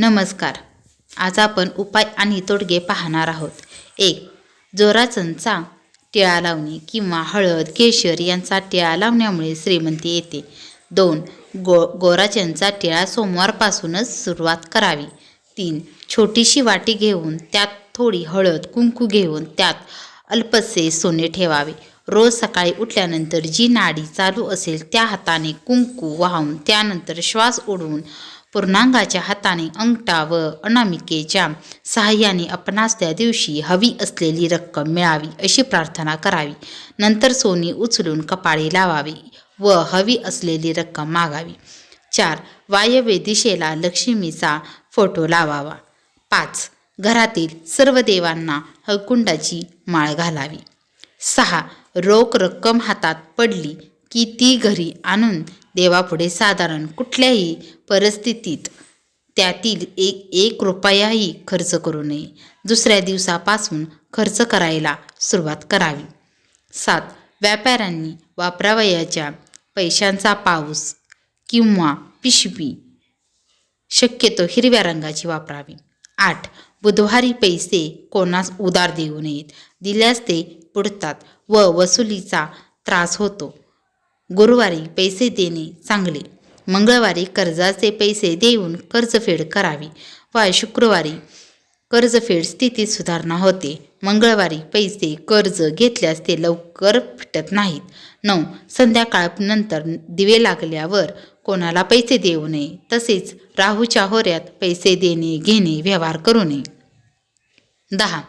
नमस्कार. आज आपण उपाय आणि तोडगे पाहणार आहोत. एक जोराचंचा टिळा लावणे किंवा हळद केशर यांचा टिळा लावण्यामुळे श्रीमंती येते. दोन गो गोराचंचा टिळा सोमवारपासूनच सुरुवात करावी. तीन छोटीशी वाटी घेऊन त्यात थोडी हळद कुंकू घेऊन त्यात अल्पसे सोने ठेवावे. रोज सकाळी उठल्यानंतर जी नाडी चालू असेल त्या हाताने कुंकू वाहून त्यानंतर श्वास ओढवून पूर्णांगाच्या हाताने अंगठा व अनामिकेच्या सहाय्याने आपणास त्या दिवशी हवी असलेली रक्कम मिळावी अशी प्रार्थना करावी. नंतर सोनी उचलून कपाळी लावावी व हवी असलेली रक्कम मागावी. चार वायव्य दिशेला लक्ष्मीचा फोटो लावावा. पाच घरातील सर्व देवांना हळकुंडाची माळ घालावी. सहा रोख रक्कम हातात पडली की ती घरी आणून देवापुढे साधारण कुठल्याही परिस्थितीत त्यातील एक एक रुपयाही खर्च करू नये. दुसऱ्या दिवसापासून खर्च करायला सुरुवात करावी. सात व्यापाऱ्यांनी वापरावयाच्या पैशांचा पाऊस किंवा पिशवी शक्यतो हिरव्या रंगाची वापरावी. आठ बुधवारी पैसे कोणास उधार देऊ नयेत. दिल्यास ते बुडतात व वसुलीचा त्रास होतो. गुरुवारी पैसे देणे चांगले. मंगळवारी कर्जाचे पैसे देऊन कर्जफेड करावी व शुक्रवारी कर्जफेड स्थितीत सुधारणा होते. मंगळवारी पैसे कर्ज घेतल्यास ते लवकर फिटत नाहीत. नऊ. संध्याकाळनंतर दिवे लागल्यावर कोणाला पैसे देऊ नये? तसेच राहूच्या होऱ्यात पैसे देणे घेणे व्यवहार करू नये. दहा.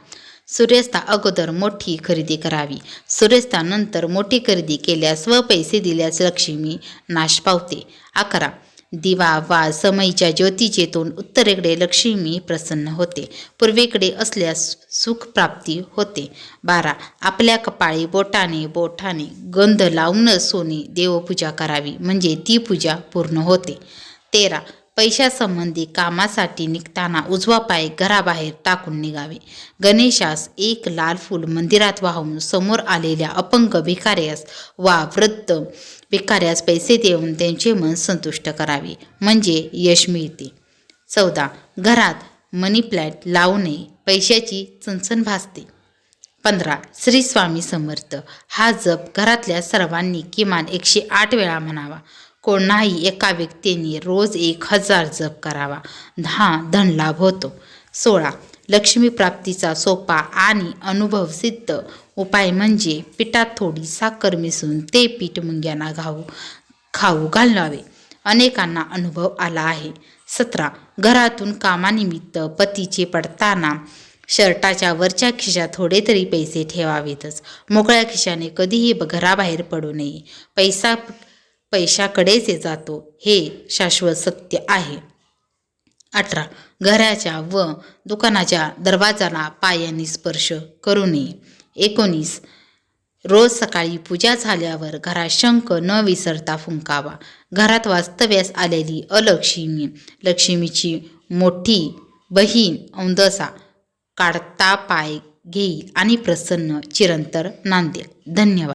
सूर्यास्ता अगोदर मोठी खरेदी करावी. सूर्यास्तानंतर मोठी खरेदी केल्यास व पैसे दिल्यास लक्ष्मी नाश पावते. अकरा. दिवा वा समयीच्या ज्योतीचे तोंड उत्तरेकडे लक्ष्मी प्रसन्न होते. पूर्वेकडे असल्यास सुख प्राप्ती होते. बारा. आपल्या कपाळी बोटाने बोठाने गंध लावूनच सोने देवपूजा करावी. म्हणजे ती पूजा पूर्ण होते. तेरा. पैशासंबंधी कामासाठी निघताना उजवा पाय घराबाहेर टाकून निघावे. गणेशास एक लाल फूल मंदिरात वाहून समोर आलेल्या अपंग भिकाऱ्यास वा वृद्ध भिकाऱ्यास पैसे देऊन त्यांचे मन संतुष्ट करावे. म्हणजे यश मिळते. चौदा. घरात मनी प्लॅट लावू नये पैशाची चणचण भासते. पंधरा. श्री स्वामी समर्थ. हा जप घरातल्या सर्वांनी किमान एकशे आठ वेळा म्हणावा. कोणाही एका व्यक्तीने रोज एक हजार जप करावा. दहा धनलाभ होतो. सोळा. लक्ष्मी प्राप्तीचा सोपा आणि अनुभवसिद्ध उपाय म्हणजे पिठात थोडी साखर मिसळून ते पीठ मुंग्यांना घाऊ खाऊ घालावे अनेकांना अनुभव आला आहे. सतरा. घरातून कामानिमित्त पतीचे पडताना शर्टाच्या वरच्या खिशात थोडे तरी पैसे ठेवावेतच. मोकळ्या खिशाने कधीही घराबाहेर पडू नये. पैसा पैशाकडेच जातो. हे शाश्वत सत्य आहे. अठरा. घराच्या व दुकानाच्या दरवाजाला पायाने स्पर्श करू नये एकोणीस. रोज सकाळी पूजा झाल्यावर घरात शंख न विसरता फुंकावा. घरात वास्तव्यास आलेली अलक्ष्मी लक्ष्मीची मोठी बहीण औंदसा काढता पाय घेईल आणि प्रसन्न चिरंतर नांदेल धन्यवाद.